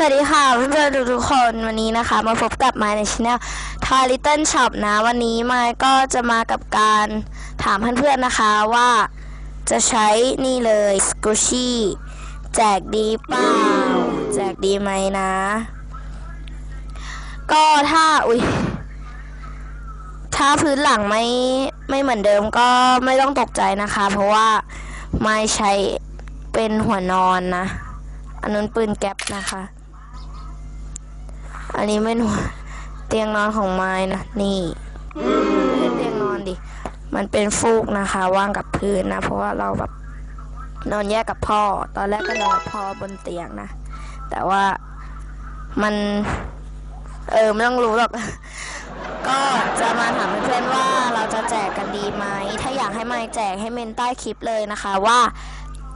สวัสดีค่ะเพื่อนๆทุกๆคนวันนี้นะคะ มาพบกับไมค์ในช anel ทา Little Shop นะ วันนี้ไมค์ก็จะมากับการถามเพื่อนๆนะคะว่าจะใช้นี่เลย s q u s h y แจกดีเปล่าแจกดีไหมนะ ก็ถ้าอุ้ยถ้าพื้นหลังไม่ไม่เหมือนเดิมก็ไม่ต้องตกใจนะคะ เพราะว่าไม่ใช้เป็นหัวนอนนะอันนั้นปืนแก๊ปนะคะ อันนี้เป็นหัวเตียงนอนของไม้นะนี่ไม่ใช่เตียงนอนดิ มันเป็นฟูกนะคะว่างกับพื้นนะ เพราะว่าเราแบบนอนแยกกับพ่อ ตอนแรกก็นอนกับพ่อบนเตียงนะ แต่ว่ามัน เออไม่ต้องรู้หรอก ก็จะมาถามเพื่อนๆว่าเราจะแจกกันดีไหม ถ้าอยากให้ไม่แจกให้เมนใต้คลิปเลยนะคะว่า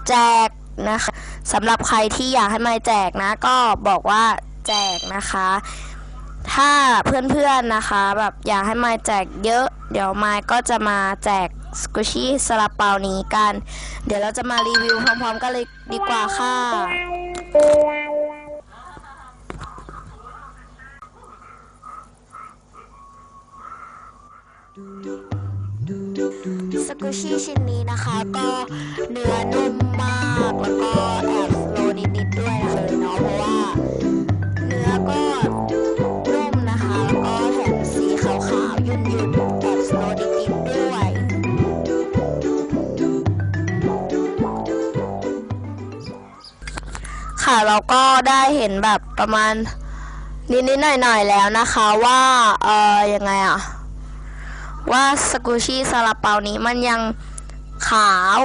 แจกนะคะสำหรับใครที่อยากให้ไม่แจกนะ ก็บอกว่าแจกนะคะ ถ้าเพื่อนๆนะคะแบบอยากให้ไม้แจกเยอะ เดี๋ยวไม้ก็จะมาแจกสกูชี่ซาลาเปานี้กัน เดี๋ยวเราจะมารีวิวพร้อมๆกันเลยดีกว่าค่ะ สกูชี่ชิ้นนี้นะคะ ก็เนื้อนุ่มมากแล้วก็แอบาวๆยุ่นๆแอบสโลว์นิดๆด้วย ค่ะเราก็ได้เห็นแบบประมาณนิดๆหน่อยๆแล้วนะคะว่าเออยังไงอะว่าสกูชี่ซาลาเปานี้มันยังขาว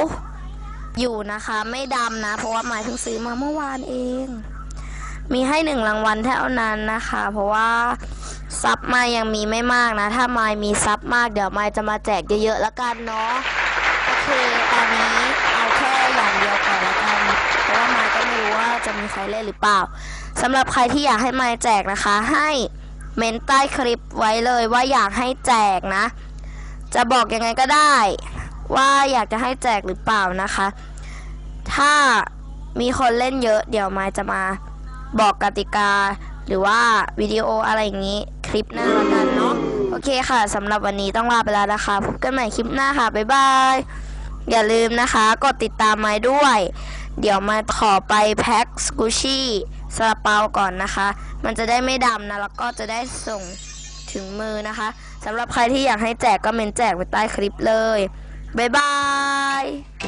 อยู่นะคะ ไม่ดำนะ เพราะว่าหมายเพิ่งซื้อมาเมื่อวานเอง มีให้หนึ่งรางวัลเท่านั้นนะคะ เพราะว่า ซับมายังมีไม่มากนะ ถ้าไมายมีซับมากเดี๋ยวไมายจะมาแจกเยอะๆแล้วกันเนาะโอเคตอนนี้เอาแค่อย่างเดียวก่อนแล้วกันเพราะว่าไมายก็ไม่รู้ว่าจะมีใครเล่นหรือเปล่าสำหรับใครที่อยากให้ไมายแจกนะคะ ให้เมนใต้คลิปไว้เลยว่าอยากให้แจกนะ จะบอกยังไงก็ได้ ว่าอยากจะให้แจกหรือเปล่านะคะ ถ้ามีคนเล่นเยอะ เดี๋ยวมายจะมาบอกกติกา หรือว่าวิดีโออะไรอย่างนี้คลิปหน้าละกันเนาะโอเคค่ะสำหรับวันนี้ต้องลาไปแล้วนะคะ พบกันใหม่คลิปหน้าค่ะ บ๊ายบาย อย่าลืมนะคะ กดติดตามไม้ด้วย เดี๋ยวมาขอไปแพ็คสกูชี่ซาลาเปาก่อนนะคะ มันจะได้ไม่ดำนะ แล้วก็จะได้ส่งถึงมือนะคะสำหรับใครที่อยากให้แจกก็เมนแจกไว้ใต้คลิปเลย บ๊ายบาย